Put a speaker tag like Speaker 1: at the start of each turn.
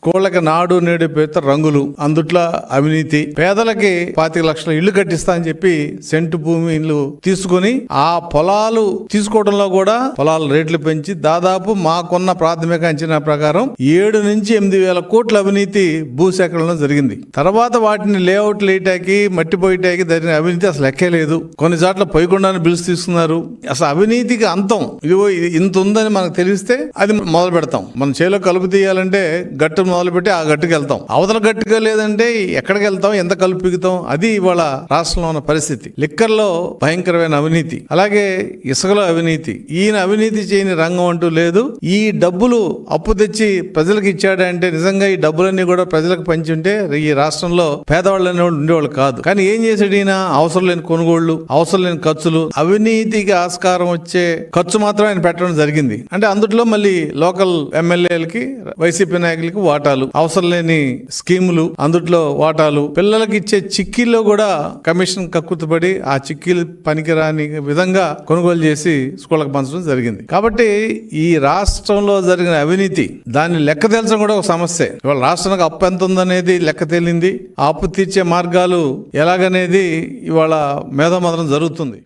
Speaker 1: స్కూళ్ళకి నాడు నేడు పేరుతో రంగులు అందుట్లో అవినీతి. పేదలకి పాతిక లక్షల ఇల్లు కట్టిస్తా అని చెప్పి సెంటు భూమి ఇల్లు తీసుకొని ఆ పొలాలు తీసుకోవడంలో కూడా పొలాల రేట్లు పెంచి దాదాపు మాకున్న ప్రాథమిక అంచనా ప్రకారం ఏడు నుంచి ఎనిమిది వేల కోట్ల అవినీతి భూసేకరణలో జరిగింది. తర్వాత వాటిని లేఅవుట్ లేటాకి మట్టి పోయటాకి జరిగిన అవినీతి అసలు లెక్కే లేదు. కొన్ని చోట్ల పోయకుండానే బిల్స్ తీసుకున్నారు. అసలు అవినీతికి అంతం. ఇదిగో ఇది ఇంత ఉందని మనకు తెలిస్తే అది మొదలు పెడతాం. మన చేలో కలుపు తీయాలంటే గట్టు మొదలుపెట్టి ఆ గట్టుకు వెళ్తాం. అవతల గట్టుగా లేదంటే ఎక్కడికి వెళ్తాం ఎంత కలుపు పిగుతాం అది ఇవాళ రాష్ట్రంలో ఉన్న పరిస్థితి. లిక్కర్లో భయంకరమైన అవినీతి. అలాగే ఇసుకలో అవినీతి. ఈయన అవినీతి చేయని రంగం అంటూ లేదు. ఈ డబ్బులు అప్పు తెచ్చి ప్రజలకు ఇచ్చాడంటే నిజంగా ఈ డబ్బులన్నీ కూడా ప్రజలకు పంచి ఉంటే ఈ రాష్ట్రంలో పేదవాళ్ళు అనేవాళ్ళు ఉండేవాళ్ళు కాదు. కానీ ఏం చేశాడు ఈయన? అవసరం లేని కొనుగోళ్ళు అవసరం లేని ఖర్చులు అవినీతికి ఆస్కారం వచ్చే ఖర్చు మాత్రం ఆయన పెట్టడం జరిగింది. అంటే అందుట్లో మళ్ళీ లోకల్ ఎమ్మెల్యేలకి వైసీపీ నాయకులకి వాటాలు అవసరం లేని స్కీములు అందుట్లో వాటాలు. పిల్లలకి ఇచ్చే చిక్కీల్లో కూడా కమిషన్ కక్కుతుపడి ఆ చిక్కీలు పనికిరాని విధంగా కొనుగోలు చేసి స్కూళ్ళకి పంచడం జరిగింది. కాబట్టి ఈ రాష్ట్రంలో జరిగిన అవినీతి దాన్ని లెక్క తెలచడం కూడా ఒక సమస్య. ఇవాళ రాష్ట్రానికి అప్పు ఎంత ఉందనేది లెక్క తేలింది. ఆ అప్పు తీర్చే మార్గాలు ఎలాగనేది ఇవాళ మేధోమదనం జరుగుతుంది.